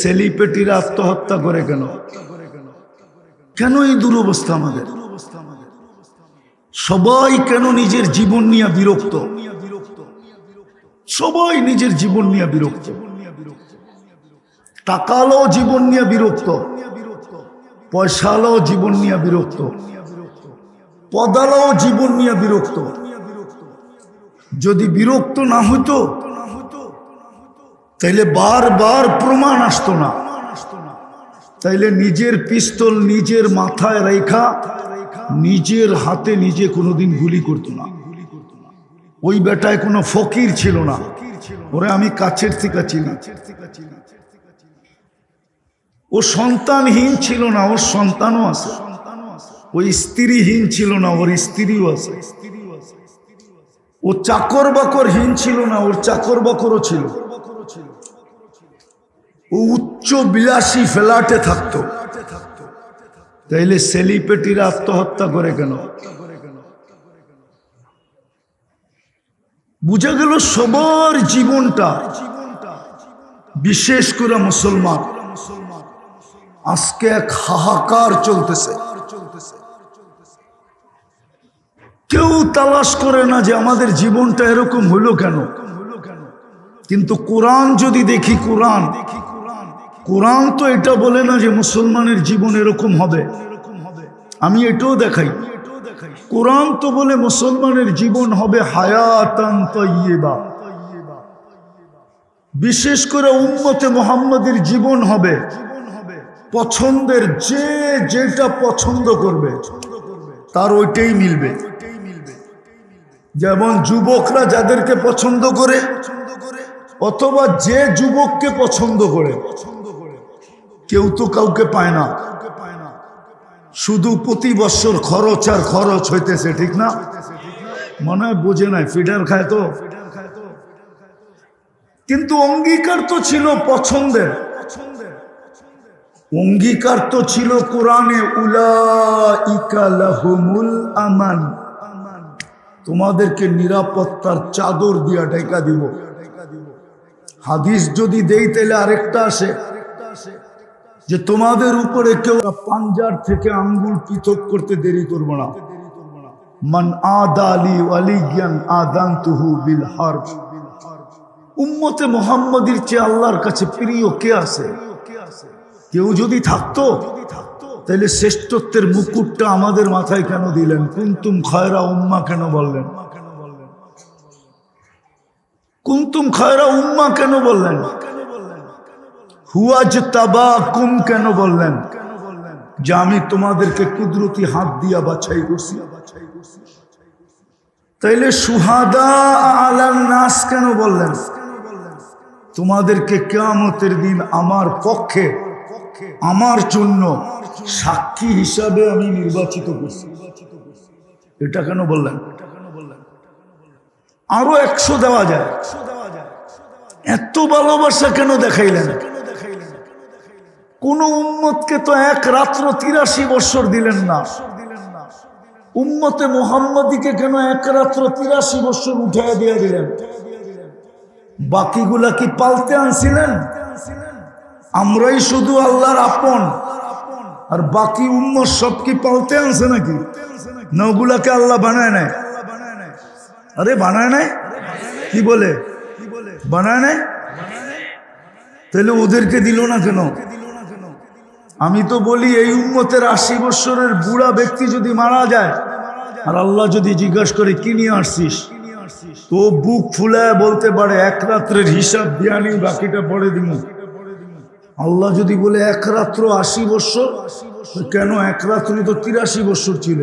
সেলিপেটিরা আত্মহত্যা করে কেন? কেন এই দুরবস্থা আমাদের? সবাই কেন নিজের জীবন নিয়ে বিরক্ত? সবাই নিজের জীবন নিয়ে বিরক্ত। টাকালো জীবন নিয়ে বিরক্ত। পয়সালো জীবন নিয়ে বিরক্ত। পদালো জীবন নিয়ে বিরক্ত। যদি বিরক্ত না হইতো তাইলে বারবার প্রমাণ আসতো না। তাইলে নিজের পিস্তল নিজের মাথায় রেখা নিজের হাতে নিজে কোনোদিন গুলি করতো না। ওই বেটায় কোনো ফকির ছিল না। ওরে আমি কাছের থেকে চিনি। ও সন্তানহীন ছিল না, ওর সন্তানও আছে। ওই স্ত্রীহীন ছিল না, ওর স্ত্রীও আছে। ও চাকর বাকরহীন ছিল না, ওর চাকর বাকরও ছিল। উচ্চ বিলাসী ফ্ল্যাটে থাকতো। তাইলে সেলিপেটিরা আত্মহত্যা করে কেন? বুঝা গেল সবার জীবনটা বিশেষ করে মুসলমান। আজকে এক হাহাকার চলতেছে। কেউ তালাশ করে না যে আমাদের জীবনটা এরকম হইল কেন? কিন্তু কোরআন যদি দেখি, কোরআন কোরআন তো এটা বলে না যে মুসলমানের জীবন এরকম হবে। আমি এটাও দেখাই। কোরআন তো বলে মুসলমানের জীবন হবে হায়াতান তৈবা বিশেষ করে উম্মতে মোহাম্মদের জীবন হবে পছন্দের যে যেটা পছন্দ করবে, তার ওইটাই মিলবে। যেমন যুবকরা যাদেরকে পছন্দ করে, অথবা যে যুবককে পছন্দ করে কেউ তো কাউকে পায় না। শুধু প্রতি বছর খরচ আর খরচ হইতেছে, ঠিক না? মনে হয় বোঝে নাই, ফিডার খায় তো। কিন্তু অঙ্গীকার তো ছিল পছন্দের। অঙ্গীকার তো ছিল কোরআনে আমান। তোমাদেরকে নিরাপত্তার চাদর দিয়া ঢেকা দিব। হাদিস যদি দেই, তাহলে আরেকটা আসে। যে তোমাদের উপরে কেউ পাঞ্জার থেকে আঙ্গুল পৃথক করতে দেরি করব না। মান আদালি আদান তুহু বিল উম্মতে চেয়ে আল্লাহর কাছে প্রিয় কে আছে? কেউ যদি থাকতো তাহলে শ্রেষ্ঠত্বের মুকুটটা আমাদের মাথায় কেন দিলেন? কুন্তুম খয়রা উম্মা কেন বললেন? কুন্তুম খয়রা উম্মা কেন বললেন? হুয়াজ তাবা কুম কেন বললেন? যে আমি তোমাদেরকে কুদরতি হাত দিয়া বাছাই করছি। তাইলে সুহাদা আলাল নাস কেন বললেন? তোমাদেরকে কেয়ামতের দিন আমার পক্ষে, আমার জন্য সাক্ষী হিসাবে আমি নির্বাচিত করছি। এটা কেন বললেন? আরও একশো দেওয়া যায়। এত ভালোবাসা কেন দেখাইলেন? কোন উম্মতকে তো এক রাত্র তিরাশি বছর দিলেন না। উম্মতে মোহাম্মদীকে কেন এক রাত্র তিরাশি বছর উঠাই দিয়ে দিলেন? বাকিগুলা কি পালতে আনছিলেন? আমরাই শুধু আল্লাহর আপন। আর বাকি উম্মত সব কি পালতে আনছে নাকি? না ওগুলাকে আল্লাহ বানায় নাই। আরে বানায় নাই? কি বলে? বানায় নাই? তাহলে ওদেরকে দিল না কেন? আমি তো বলি, এই উম্মতের আশি বৎসরের বুড়া ব্যক্তি যদি মারা যায়, আর আল্লাহ যদি জিজ্ঞাসা করে, কি নিয়ে আসছিস? তো বুক ফুলায় বলতে পারে, এক রাত্রের হিসাব দিয়ানি বাকিটা পরে দিব আল্লাহ যদি বলে, এক রাত্র আশি বৎসর? কেন এক রাত্রি তো তিরাশি বৎসর ছিল?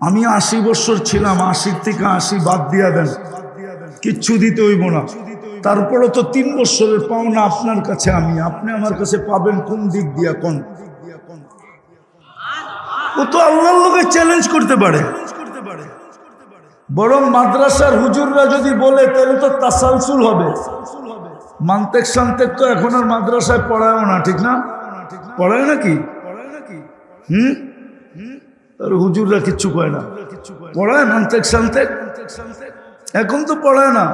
আমি আশি বৎসর ছিলাম, আশির থেকে আশি বাদ দিয়া দেন। কিচ্ছু দিতে হইব না। তারপরে তো তিন বছরের পাওনা আপনার কাছে আমি। আপনি আমার কাছে পাবেন কোন দিক দিয়া, কোন? ও তো আল্লাহর লোকে চ্যালেঞ্জ করতে পারে। বরং মাদ্রাসার হুজুররা যদি বলে, তাহলে তো তাসালসুল হবে। মান্তেক সান্তেক তো এখন আর মাদ্রাসায় পড়ায়ও না, ঠিক না? পড়ায় নাকি? হুম? আর হুজুররা কিচ্ছু কয় না। পড়ায় মান্তেক সান্তেক? এখন তো পড়ায় না।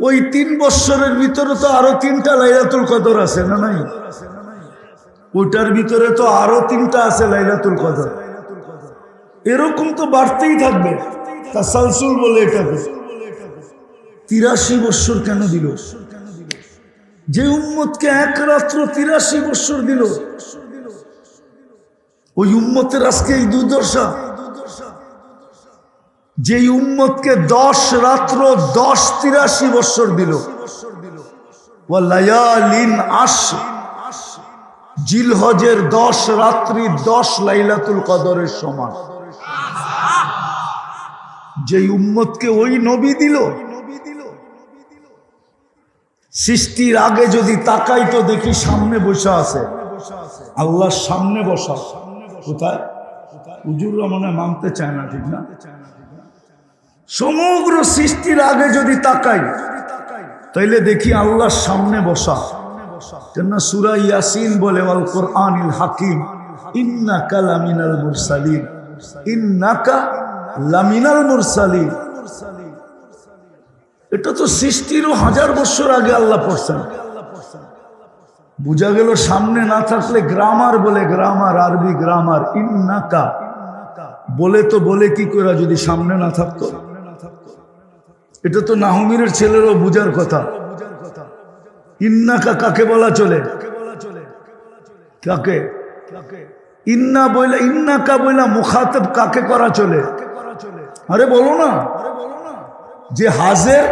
ওই তিন বৎসরের ভিতরে তো আরও তিনটা লাইলাতুল কদর আছে, না নাই? ওইটার ভিতরে তো আরও তিনটা আছে লাইলাতুল কদর। এরকম তো বাড়তেই থাকবে। তাসালসুল বলে এটাকে। তিরাশি বৎসর কেন দিল? যে উম্মতকে এক রাত্র তিরাশি বৎসর দিল। ওই উম্মতের আজকে এই দুর্দশা। যে উম্মতকে দশ রাত্র দশ তিরাশি বৎসর দিল। জিলহজের দশ রাত্রি দশ লাইলাতুল কদরের সমান। যে উম্মতকে ওই নবী দিল। সৃষ্টির আগে যদি তাকাই তো দেখি সামনে বসে আছে। আল্লাহর সামনে বসা। কোথায়? হুজুররা মনে হয় মানতে চায় না, ঠিক না? সমগ্র সৃষ্টির আগে যদি তাকাই, তাইলে দেখি আল্লাহর সামনে বসা। কেন সুরা ইয়াসিন বলে হাকিম, ইন্নাকা লামিনাল এটা তো সৃষ্টিরও হাজার বছর আগে আল্লাহ পড়ছেন। বুঝা গেল সামনে না থাকলে গ্রামার বলে, গ্রামার, আরবি গ্রামার, ইন্নাকা। বলে তো বলে কি করে যদি সামনে না থাকতো? এটা তো নাহমিরের ছেলেরও বুঝার কথা। ইন্নাকা কাকে বলা চলে? কাকে? ইন্না বইলা ইন্নাকা বইলা মুখাতেব কাকে করা চলে? আরে বলো না। যে হাজের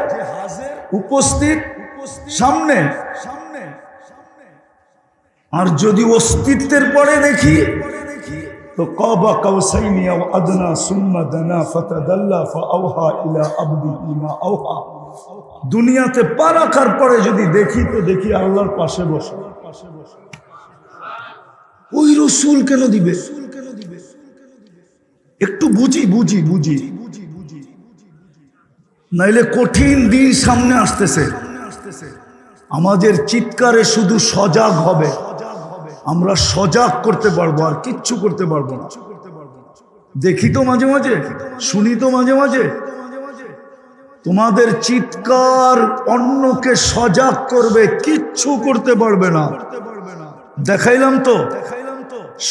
উপস্থিত সামনে। আর যদি অস্তিত্বের পরে দেখি তো কবা কাউসাইনি আও আদনা সুম্মা দানা ফাতাদাল্লা ফাআওহা ইলা আবদি ইমা আওহা। দুনিয়াতে পা রাখার পরে যদি দেখি, তো দেখি আল্লাহর পাশে বসে। ওই রসুল কেন দিবে? একটু বুঝি বুঝি বুঝি। নাইলে কঠিন দিন সামনে আসতেছে। আমাদের চিৎকারে শুধু সজাগ হবে। আমরা সজাগ করতে পারব আর কিচ্ছু করতে পারব না। দেখি তো মাঝে মাঝে, শুনি তো মাঝে মাঝে। তোমাদের চিৎকার অন্যকে সজাগ করবে, কিচ্ছু করতে পারবে না। দেখাইলাম তো,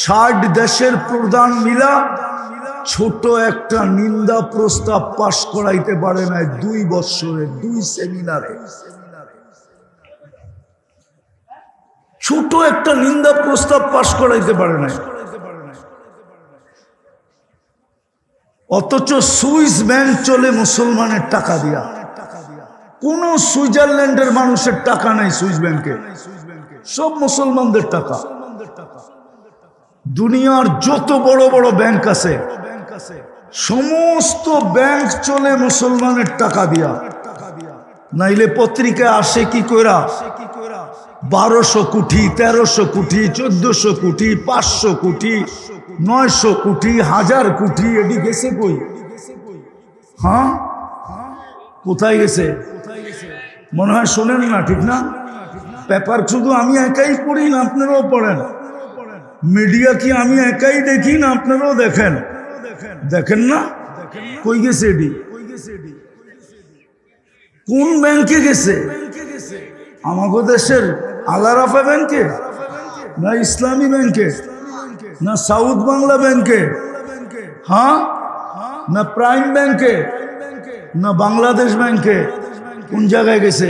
ষাট দেশের প্রধান মিলা ছোট একটা নিন্দা প্রস্তাব পাশ করাইতে পারে না দুই বৎসরে দুই সেমিনারে। ছোট একটা নিন্দা প্রস্তাব পাশ করাইতে পারে না অথচ সুইস ব্যাংক চলে মুসলমানের টাকা দিয়া। কোন সুইজারল্যান্ডের মানুষের টাকা নাই সুইস ব্যাংকে। সব মুসলমানদের টাকা। দুনিয়ার যত বড় বড় ব্যাংক আছে, সমস্ত ব্যাংক চলে মুসলমানের টাকা দিয়া। নাইলে পত্রিকায় আসে কি কইরা? বারোশো কোটি তেরোশো কোটি চোদ্দশো কোটি পাঁচশো কোটি নয়শো কোটি হাজার কোটি এটি গেছে কই? হ্যাঁ? কোথায় গেছে? মনে হয় শোনেন না, ঠিক না? পেপার শুধু আমি একাই পড়ি না, আপনারাও পড়েন। মিডিয়া কি আমি একাই দেখি না, আপনারাও দেখেন? দেখেন না? কই গেছে এটি? কোন ব্যাংকে গেছে? আমাদের দেশের আলারাফা ব্যাংকে? না ইসলামী ব্যাংকে? না সাউথ বাংলা ব্যাংকে? হ্যাঁ? না প্রাইম ব্যাংকে? না বাংলাদেশ ব্যাংকে? কোন জায়গায় গেছে?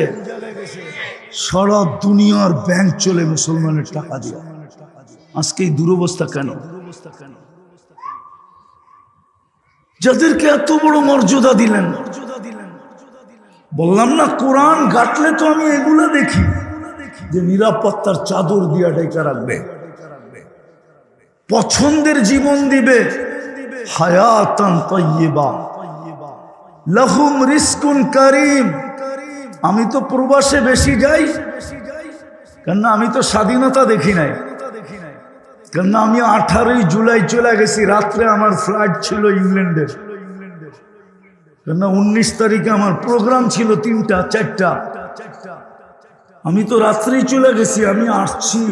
সারা দুনিয়ার ব্যাংক চলে মুসলমানের টাকা দিয়ে। আজকে এই দুরবস্থা কেন? যাদেরকে এত বড় মর্যাদা দিলেন, বললাম না, কোরআন ঘাটলে তো আমি এগুলো দেখি। যে নিরাপত্তার চাদর দিয়া ডেকে রাখবে। পছন্দের জীবন দিবে। লহুম রিস্কুন আমি তো প্রবাসে বেশি যাই। কেননা আমি তো স্বাধীনতা দেখি নাই। কেননা আমি আঠারোই জুলাই চলে গেছি। রাত্রে আমার ফ্লাইট ছিল ইংল্যান্ডের। কেননা উনিশ তারিখে আমার প্রোগ্রাম ছিল তিনটা, চারটা। আমি তো রাত্রেই চলে গেছি, আমি আসছি।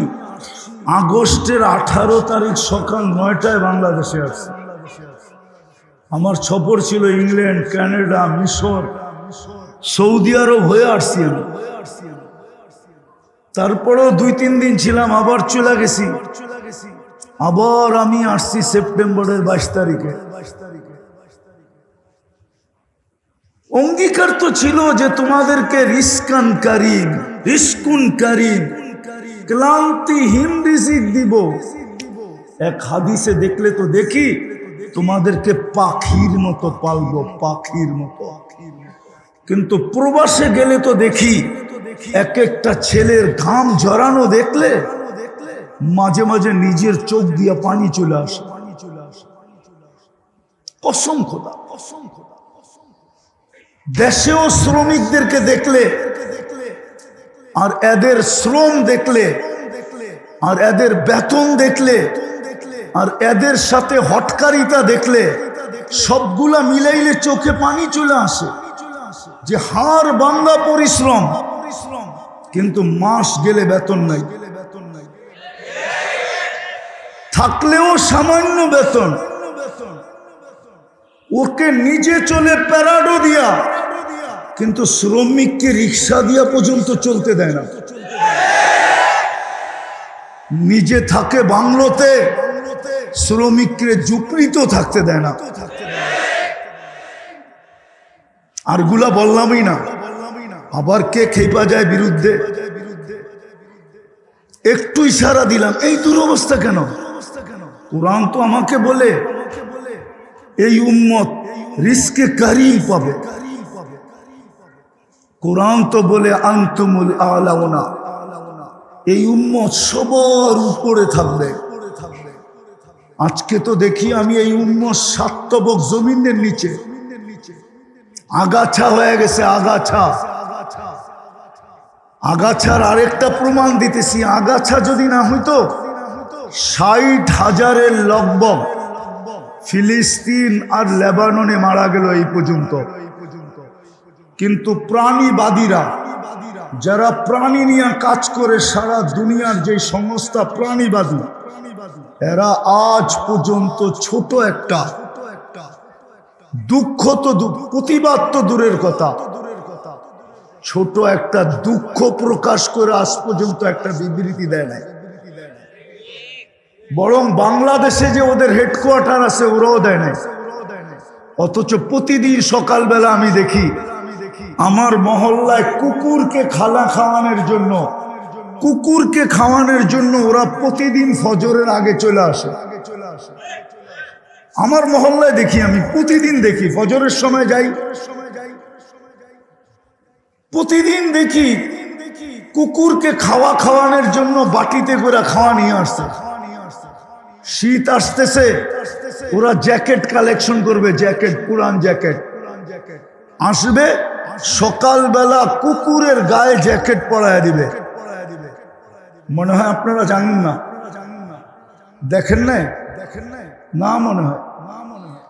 আগস্টের আঠারো তারিখ সকাল নয়টায় বাংলাদেশে আসছি আমার সফর ছিল ইংল্যান্ড, কানাডা, মিশর, সৌদি আরব হয়ে আসছি আমি। তারপরেও দুই তিন দিন ছিলাম, আবার চলে গেছি। আবার আমি আসছি সেপ্টেম্বরের বাইশ তারিখে বাইশ তারিখে। অঙ্গীকার তো ছিল যে তোমাদেরকে রিস্কান কারিম ক্লান্তিহীন রিজিক দিব। এক হাদিসে দেখলে তো দেখি, তোমাদেরকে পাখির মতো পালবো, পাখির মতো। কিন্তু প্রবাসে গেলে তো দেখি, এক একটা ছেলের ঘাম ঝরানো দেখলে, মাঝে মাঝে নিজের চোখ দিয়ে পানি চলে আসে। অসংখ্যতা অসংখ্যতা দেশেও শ্রমিকদেরকে দেখলে আর এদের শ্রম দেখলে আর এদের বেতন দেখলে আর এদের সাথে হটকারিতা দেখলে সবগুলা মিলাইলে চোখে পানি চলে আসে যে হার বাংলা পরিশ্রম। কিন্তু মাস গেলে বেতন নাই। থাকলেও সামান্য বেতন। ওকে নিজে চলে প্যারাডো দিয়া কিন্তু শ্রমিককে রিক্সা দিয়া পর্যন্ত চলতে দেয় না। নিজে থাকে বাংলোতে, শ্রমিককে জুপড়িত থাকতে দেয় না। আরগুলা বললামই না। আবার কে খেপা যায় বিরুদ্ধে? একটু ইশারা দিলাম। এই দুরবস্থা কেন? কোরআন তো আমাকে বলে, এই উম্মত রিস্কে কারিম পাবে। কোরআন তো বলে আন্তমুল আলাওনা এই উম্মত সবার উপরে থাকবে। আজকে তো দেখি আমি এই উম্মত সাতবক জমিনের নিচে। আগাছা হয়ে গেছে, আগাছা। আগাছার আরেকটা প্রমাণ দিতেছি। আগাছা যদি না হইতো, ষাট হাজারের লগবগ ফিলিস্তিন আর লেবাননে মারা গেল এই পর্যন্ত। কিন্তু প্রাণীবাদীরা, যারা প্রাণী নিয়ে কাজ করে সারা দুনিয়ার যে সংস্থা প্রাণীবাদী, এরা আজ পর্যন্ত ছোট একটা, দুঃখ তো প্রতিবাদ তো দূরের কথা। ছোট একটা দুঃখ প্রকাশ করে আজ পর্যন্ত একটা বিবৃতি দেয় নাই। বরং বাংলাদেশে যে ওদের হেডকোয়ার্টার আছে, ওরাও দেয় নাই। অথচ প্রতিদিন সকালবেলা আমি দেখি আমার মহল্লায় কুকুরকে খালা খাওয়ানোর জন্য, কুকুরকে খাওয়ানোর জন্য ওরা প্রতিদিন ফজরের আগে চলে আসে। আমার মহল্লায় দেখি আমি, প্রতিদিন দেখি, ফজরের সময় যাই। প্রতিদিন দেখি কুকুরকে খাওয়া খাওয়ানোর জন্য বাটিতে করে খাওয়া নিয়ে আসছে। শীত আসতেছে, ওরা জ্যাকেট কালেকশন করবে, জ্যাকেট, পুরান জ্যাকেট। আসবে সকালবেলা কুকুরের গায়ে জ্যাকেট পরায় দিবে। মনে হয় আপনারা জানেন না। দেখেন নাই? দেখেন নাই না মনে হয়।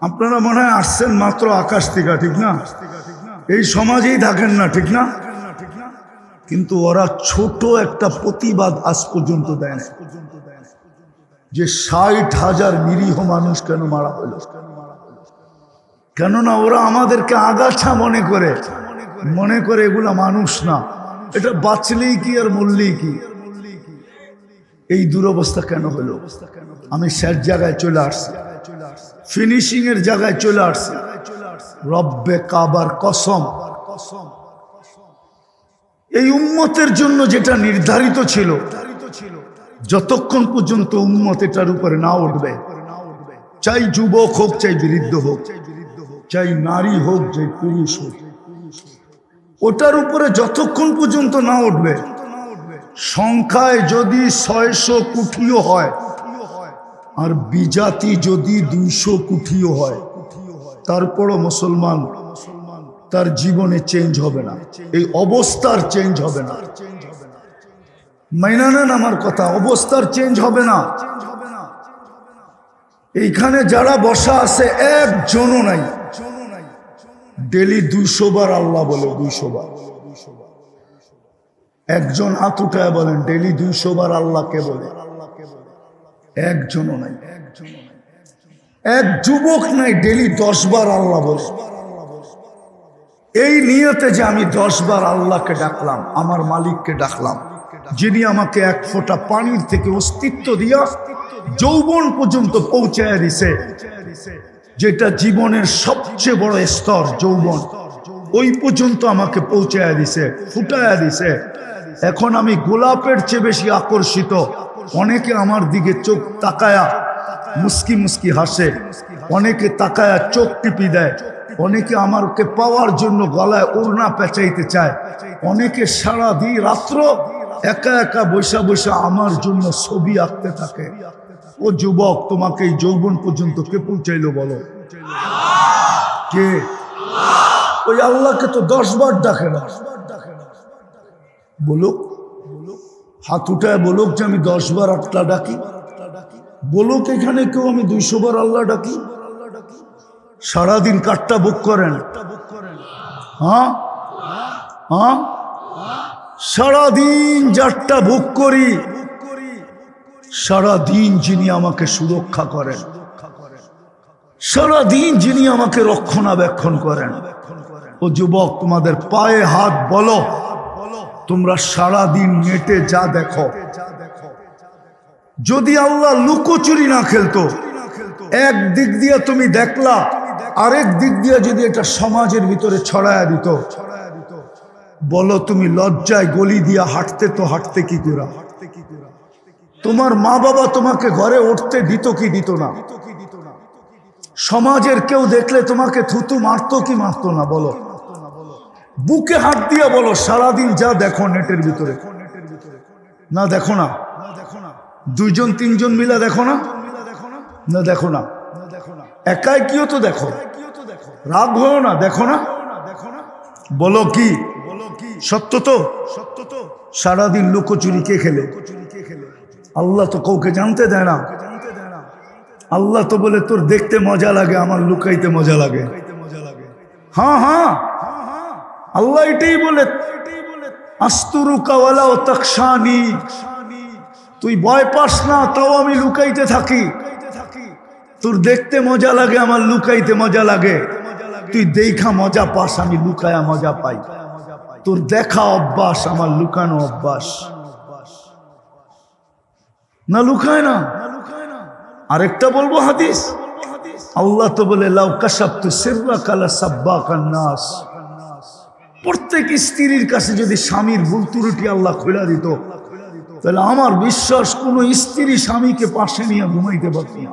আপনারা মনে হয় আসছেন মাত্র আকাশ থেকে, ঠিক না? এই সমাজেই থাকেন না, ঠিক না? কিন্তু ওরা ছোট একটা প্রতিবাদ আজ পর্যন্ত দেয় যে ষাট হাজার নিরীহ মানুষ কেন মারা হলো? কেননা ওরা আমাদেরকে আগাছা মনে করে। মনে করে এগুলা মানুষ না। এটা বাঁচলেই কি আর মরলেই কি? এই দুরবস্থা কেন হলো? আমি স্যার জায়গায় চলে আসছি। ফিনিশিং এর জায়গায় চলে আসছি। রব্বে কাবার কসম। এই উম্মতের জন্য যেটা নির্ধারিত ছিল, যতক্ষণ পর্যন্ত উম্মত এটার উপরে না উঠবে, চাই যুবক হোক, চাই বৃদ্ধ হোক, চাই নারী হোক, চাই পুরুষ হোক ওটার উপরে যতক্ষণ পর্যন্ত না উঠবে, সংখ্যায় যদি ছয়শো কুঠিও হয়, আর বিজাতি যদি দুইশো কুঠিও হয়, তারপরও মুসলমান তার জীবনে চেঞ্জ হবে না। এই অবস্থার চেঞ্জ হবে না। মাইনা নেন আমার কথা, অবস্থার চেঞ্জ হবে না। এইখানে যারা বসা আছে, একজনও নাই। ডেলি দুইশো বার আল্লাহ বলে, দুইশো বার। একজন হাত উঠায় বলেন, ডেলি দুইশো বার আল্লাহকে বলে। একজনও নাই। এক যুবক নাই, ডেলি দশ বার আল্লাহ বলে। এই নিয়তে যে আমি দশ বার আল্লাহকে ডাকলাম, আমার মালিককে ডাকলাম, যিনি আমাকে এক ফোঁটা পানির থেকে অস্তিত্ব দিয়া যৌবন পর্যন্ত পৌঁছায় দিছে। যেটা জীবনের সবচেয়ে বড় স্তর, যৌবন। ওই পর্যন্ত আমাকে পৌঁছায় দিছে, ফুটায়া দিছে। এখন আমি গোলাপের চেয়ে বেশি আকর্ষিত। অনেকে আমার দিকে চোখ তাকায়া মুস্কি মুস্কি হাসে, অনেকে তাকায়া চোখ টিপি দেয়, অনেকে আমাকে পাওয়ার জন্য গলায় ওড়না পেঁচাইতে চায়, অনেকে সারা দিন রাত্র একা একা বৈশা বৈশা আমার জন্য ছবি আঁকতে থাকে। ও যুবক, তোমাকে এই যৌবন পর্যন্ত কে পৌঁছাইলো বলো? কে? ওই আল্লাহকে তো দশ বার ডাকে না। বলুক, হাত উঠায় বলুক যে আমি দশ বার আটটা ডাকি। বলুক এখানে কেউ আমি দুইশো বার আল্লাহ ডাকি। সারাদিন কাঠটা বুক করেন। হ্যাঁ? হ্যাঁ? সারাদিন যারটা বুক করি। সারাদিন যিনি আমাকে সুরক্ষা করেন, সারাদিন যিনি আমাকে রক্ষণাবেক্ষণ করেন। ও যুবক, তোমাদের পায়ে হাত বলো, তোমরা সারাদিন নেটে যা দেখো। যদি আল্লাহ লুকোচুরি না খেলতো, এক দিক দিয়ে তুমি দেখলা, আরেক দিক দিয়ে যদি এটা সমাজের ভিতরে ছড়ায়া দিত, বলো তুমি লজ্জায় গলি দিয়া হাঁটতে তো হাঁটতে কি করে? তোমার মা বাবা তোমাকে ঘরে উঠতে দিত কি দিত না? সমাজের কেউ দেখলে তোমাকে থুতু মারতো কি মারতো না, বলো? বুকে হাত দিয়ে বলো, সারাদিন যা দেখো নেটের ভিতরে। না, দেখো না। দুইজন, তিনজন মিলা দেখো না? না, দেখো না। একাই কিও তো দেখো। রাগ হয়েও না, দেখো না। বলো কি? সত্য তো সত্য তো? সারাদিন লুকোচুরি কে খেলে? আল্লাহ তো কাউকে জানতে দেয় না। আল্লাহ তো বলে, তোর দেখতে মজা লাগে, আমার লুকাইতে মজা লাগে। হ্যাঁ হ্যাঁ। আল্লাহ এটাই বলে আস্তুরু কাওয়ালা ও তকশানি। তুই ভয় পাস না, তাও আমি লুকাইতে থাকি। তোর দেখতে মজা লাগে, আমার লুকাইতে মজা লাগে। তুই দেখা মজা পাস, আমি লুকায়া মজা পাই। তোর দেখা অভ্যাস, আমার লুকানো অভ্যাস। না লুকায় না। আরেকটা বলব হাদিস। আল্লাহ তো বলে, লাউ কাসাব তু সিররা কালা সাব্বা প্রত্যেক স্ত্রীর কাছে যদি স্বামীর ভুল ত্রুটি আল্লাহ খোলা দিত, তাহলে আমার বিশ্বাস, কোন স্ত্রী স্বামীকে পাশে নিয়ে ঘুমাইতে পারত না।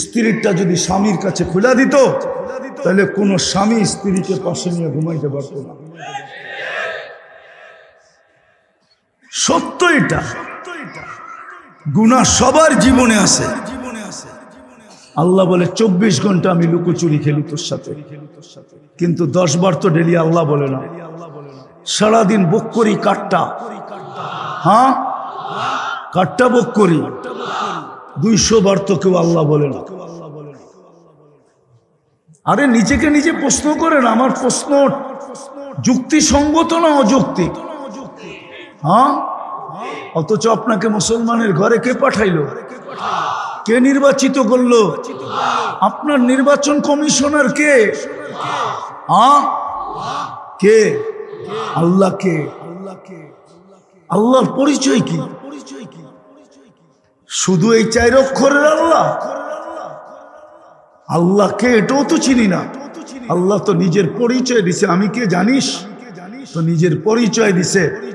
স্ত্রীরটা যদি স্বামীর কাছে খোলা দিত, তাহলে কোনো স্বামী স্ত্রীকে পাশে নিয়ে ঘুমাইতে পারত না। সত্য এটা গুণা সবার জীবনে আছে। আল্লাহ বলে, চব্বিশ ঘণ্টা আমি লুকোচুরি খেলি তোর সাথে। কিন্তু দশ বার তো ডেলি আল্লাহ বলে না। সারাদিন বুক করি কাঠটা। হ্যাঁ? কাঠটা বুক করি। দুইশো বার তো কেউ আল্লাহ বলে না। আরে নিজেকে নিজে প্রশ্ন করেন আমার প্রশ্ন যুক্তিসঙ্গত না অযৌক্তিক? হ্যাঁ? অথচ আপনাকে মুসলমানের ঘরে কে পাঠাইলো? কে নির্বাচিত করল? আপনার নির্বাচন কমিশনার কে? হ্যাঁ? কে? আল্লাহ কে? আল্লাহর পরিচয় কি? শুধু এই চার অক্ষরের আল্লাহ? আল্লাহকে এটাও তো চিনি না। আল্লাহ তো নিজের পরিচয় দিছে। আমি কে জানিস? তো নিজের পরিচয় দিছে।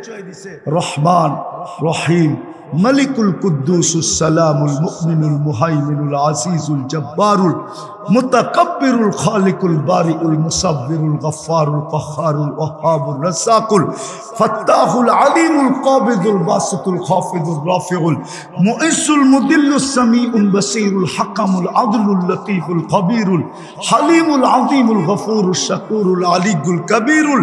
রহমান রহিম মালিকুল কুদ্দুসুস সালামুল মুমিনুল মুহাইমিনুল আজিজুল জব্বারুল মুতাকাব্বিরুল খালিকুল বারিউল মুসাব্বিরুল গফফারুল কহ্হারুল ওয়াহাবুর রাসাকুল ফাত্তাহুল আলিমুল কাবিদুল বাসিতুল খাফিদুল রাফিউল মুইসুল মুদিল্লুস সামিউল বাসীরুল হাকামুল আদলুল লতীফুল খবীরুল হালিমুল আযীমুল গফুরুশ শাকুরুল আলিগুল কবীরুল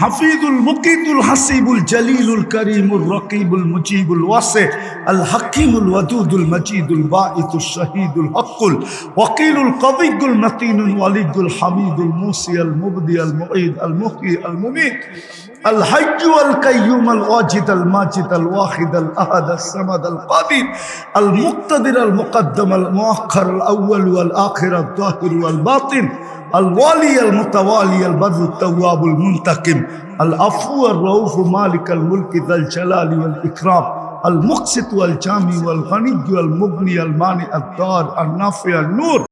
হাফিজুল মুকিতুল হাসিবুল জলিলুল করিমুল রকিবুল মুজিবুল ওয়াসি আল হাকিমুল ওয়াদুদুল মজিদুল বাঈতুল শহীদুল হকুল ওয়াকিলুল الرضيق المتين الولي الحميد الموسي المبدي المعيد المحيي المميت الحج والقيوم الواجد الماجد الواحد الأحد الصمد القادر المقتدر المقدم المؤخر الأول والآخر الظاهر والباطن الوالي المتوالي البر التواب المنتقم العفو الرؤوف مالك الملك ذا الجلال والإكرام المقسط والجامي والغني والمغني المانع الدار النافع النور